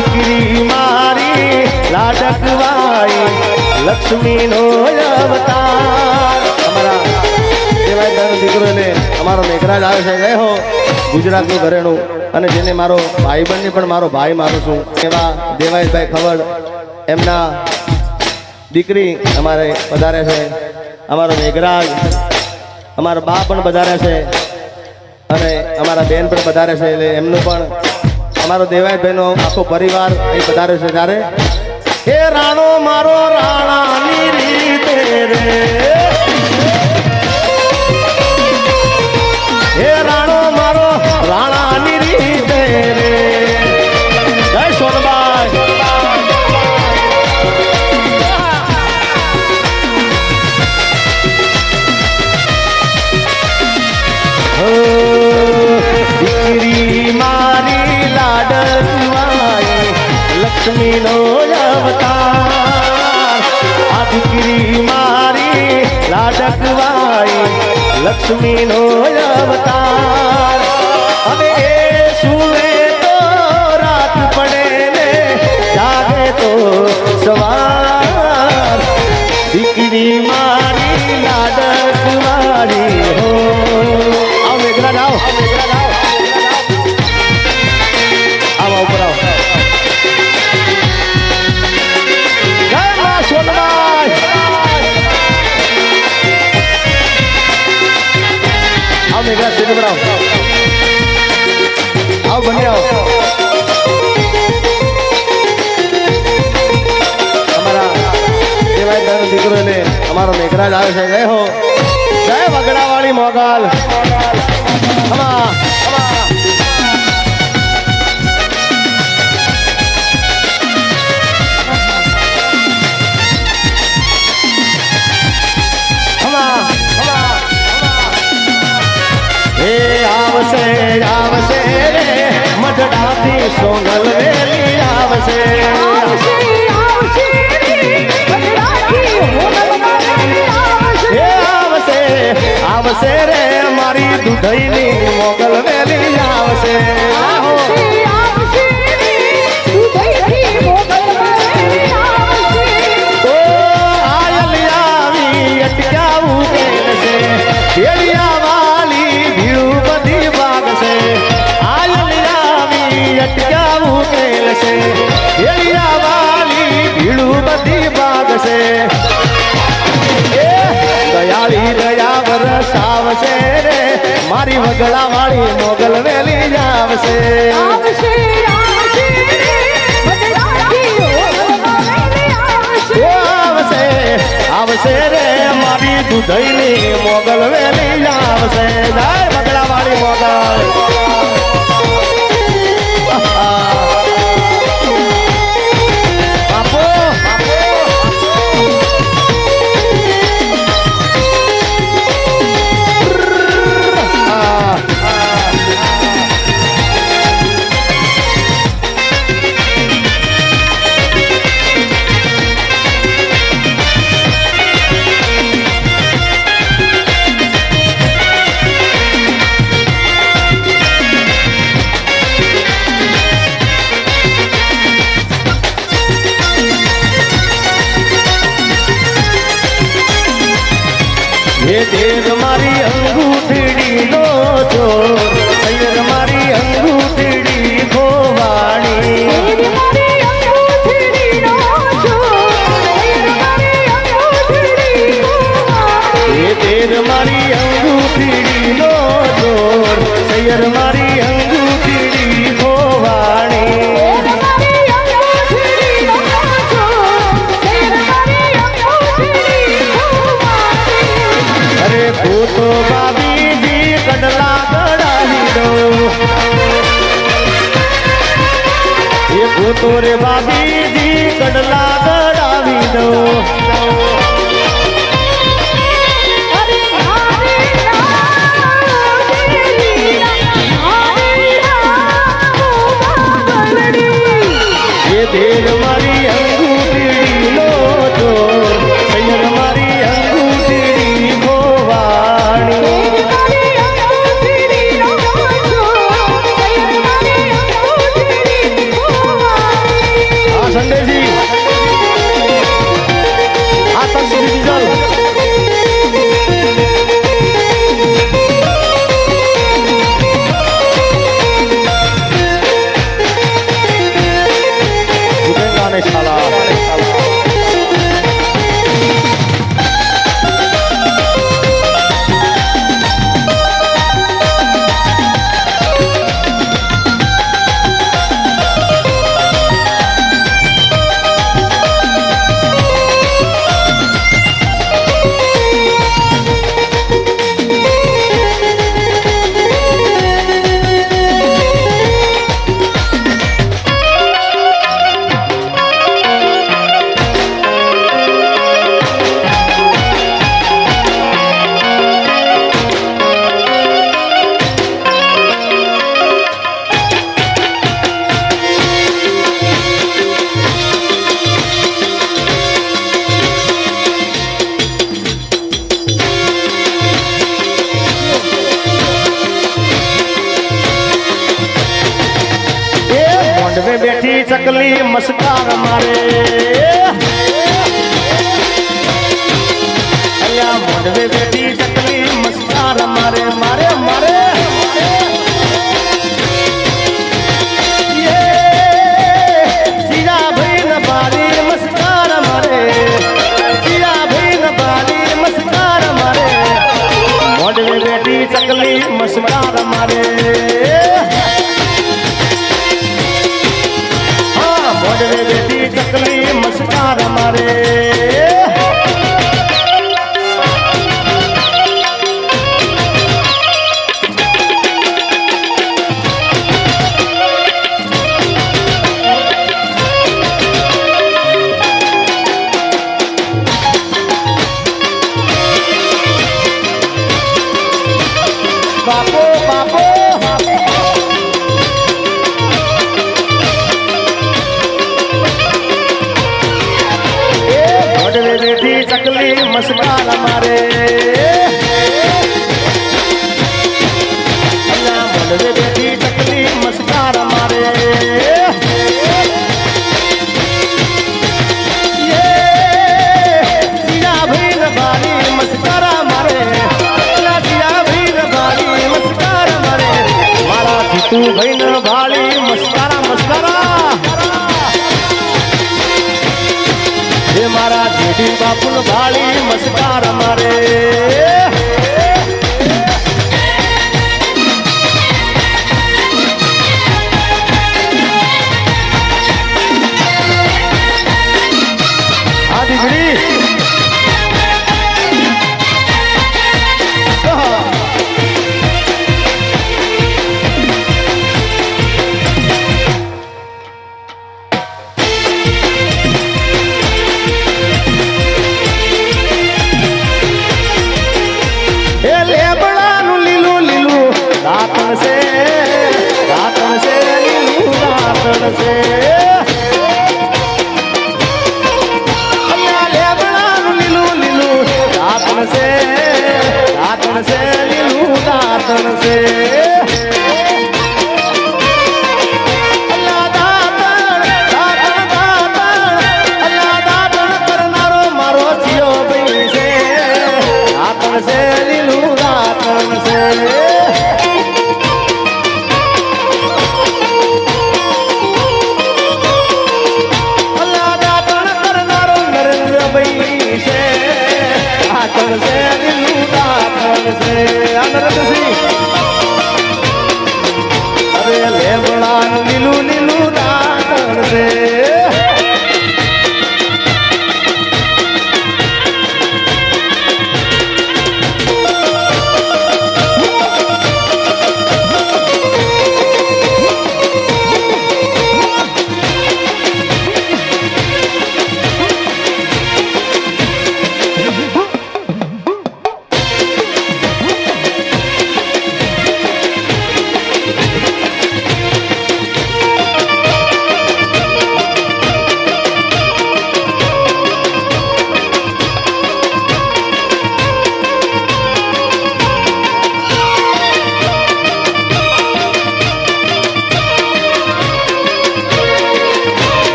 દીકરી મારી લાડકવાઈ લક્ષ્મી નો અવતાર. અમારા દીકરો ને અમારો મેઘરાજ આવે છે. જય ગુજરાતનું ઘરેણું. અને જેને મારો ભાઈ ભાઈબંધને પણ મારો ભાઈ માનું છું. એવા દેવાઈભાઈ ખવડ એમના દીકરી અમારે પધારે છે. અમારો મેઘરાજ, અમારા બા પણ પધારે છે. અને અમારા બેન પણ પધારે છે. એટલે એમનું પણ અમારો દેવાયતભાઈનો આખો પરિવાર અહીં પધારે છે. ત્યારે હે રાણો મારો રાણાની રીતે રે. લક્ષ્મી નો અવતાર. હવે સુવે તો રાત પડે ને જાગે તો સવાર. દીકરી મારી લાડકવાળી હો. પર આવો બની આવો. અમારા દેવાય દાનો દીકરો એટલે અમારો મેઘરાજ આવે છે. જય હો. જય વગડાવાળી મોગલ. ખમા આવશે આવશે રે. મઢડાથી સોનલ વેલી આવશે. આવશે આવશે રે. મારી દુધઈની મોગલ વેલી આવશે. આહો. આવશે આવશે. તેલ છે વાલી ભીડું બધી ભાગશે એ દયાળી દયા વરસાવશે રે મારી વગડા વાળી મોગલ વેલી આવશે આવશે આવશે રે મારી દૂધઈની મોગલ વેલી આવશે જાય બગડા વાળી મોગલ ભૂતો રે બાબીજી કડલા 哈喽 ચકલી મસ્કાર મારે. અલ્યા મોઢવે બેઠી ચકલી મસ્કાર મારે મારે મારે. ચકલી મસ્કાર મારે. ફૂલ ભાળી મસ્કાર મારે.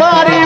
মারি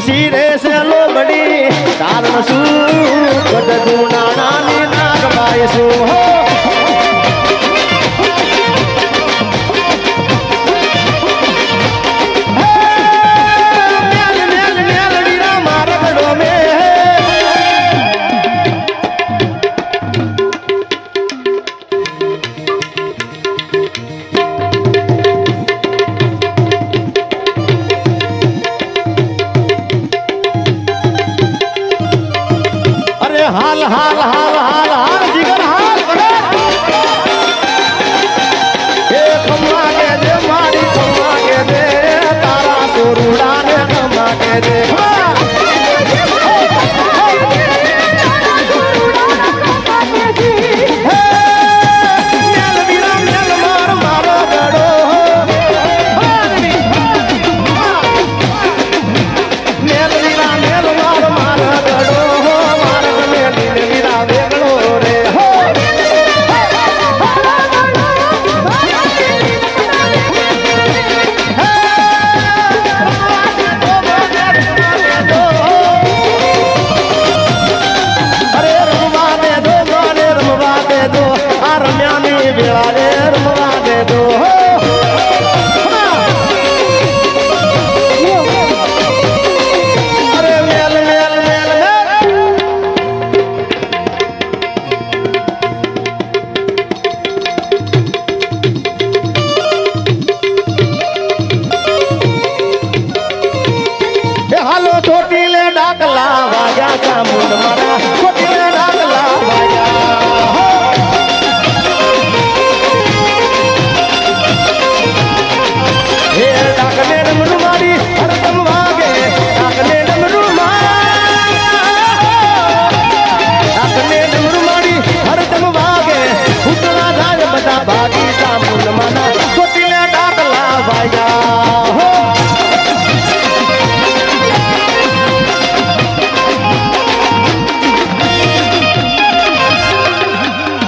શિરે સેલો મડી કારણ શું? ગઢ નાની પાય શું?